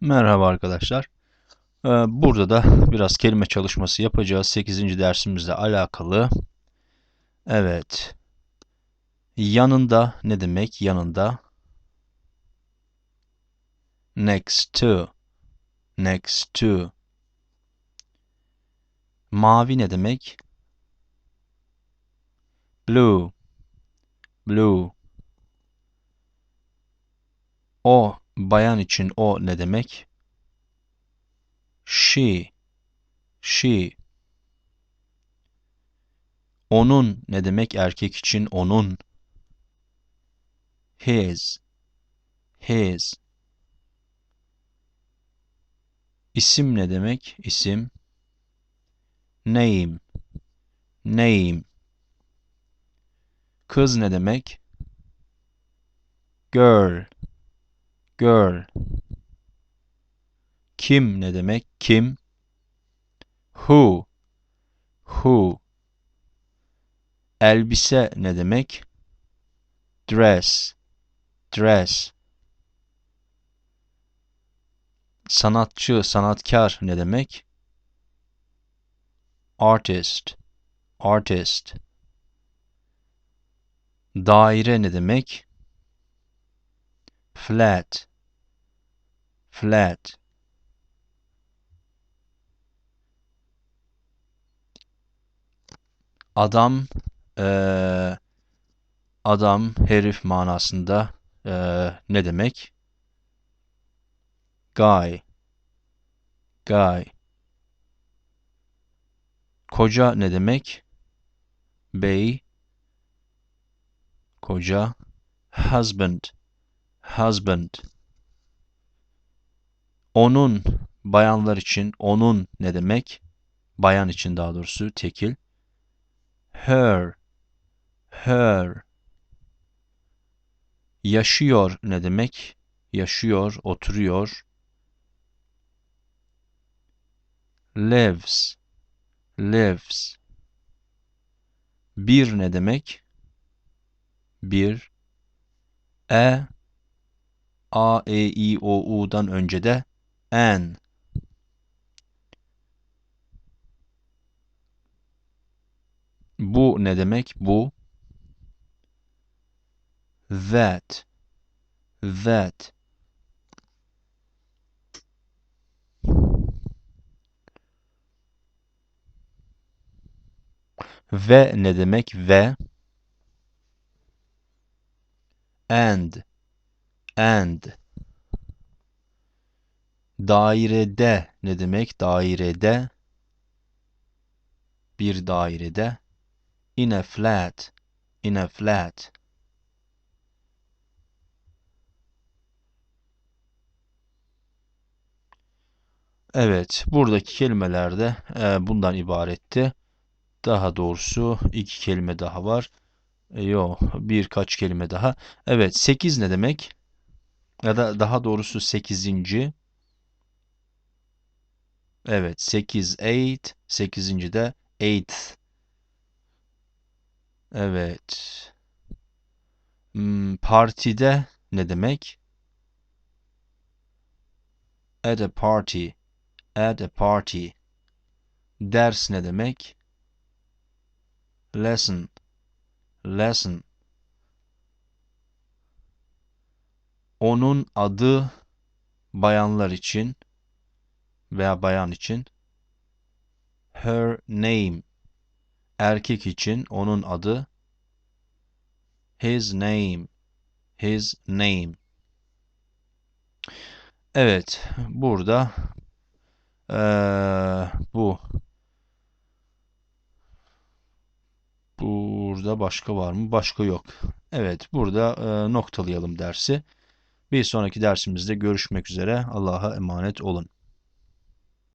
Merhaba arkadaşlar. Ee, Burada da biraz kelime çalışması yapacağız. 8. dersimizle alakalı. Evet. Yanında ne demek? Yanında. Next to. Next to. Mavi ne demek? Blue. Blue. O bayan için o ne demek? She. She. Onun ne demek? Erkek için onun. His. His. İsim ne demek? İsim. Name. Name. Kız ne demek? Girl. Girl. Kim ne demek? Kim? Who? Who? Elbise ne demek? Dress. Dress. Sanatçı, sanatkar ne demek? Artist. Artist. Daire ne demek? Flat. Flat. Adam eee, adam herif manasında eee, ne demek? Guy. Guy. Koca ne demek? Bey. Koca. Husband. Husband. Onun bayanlar için onun ne demek? Bayan için daha doğrusu tekil. Her. Her. Yaşıyor ne demek? Yaşıyor, oturuyor. Lives. Lives. Bir ne demek? Bir. E. A, E, I, O, U'dan önce de an. Bu ne demek? Bu. That. That. Ve ne demek? Ve. And. And. Dairede ne demek? Dairede. Bir dairede. In a flat. In a flat. Evet, buradaki kelimeler de e, bundan ibaretti. Daha doğrusu iki kelime daha var. E, yo, birkaç kelime daha. Evet, 8 ne demek? Ya da daha doğrusu 8. Evet, 8, 8. 8. de 8th. Evet. Hmm, partide ne demek? At a party. At a party. Ders ne demek? Lesson. Lesson. Onun adı bayanlar için veya bayan için her name. Erkek için onun adı his name. His name. Evet, burada eee, bu burada başka var mı? Başka yok. Evet, burada eee, noktalayalım dersi. Bir sonraki dersimizde görüşmek üzere. Allah'a emanet olun.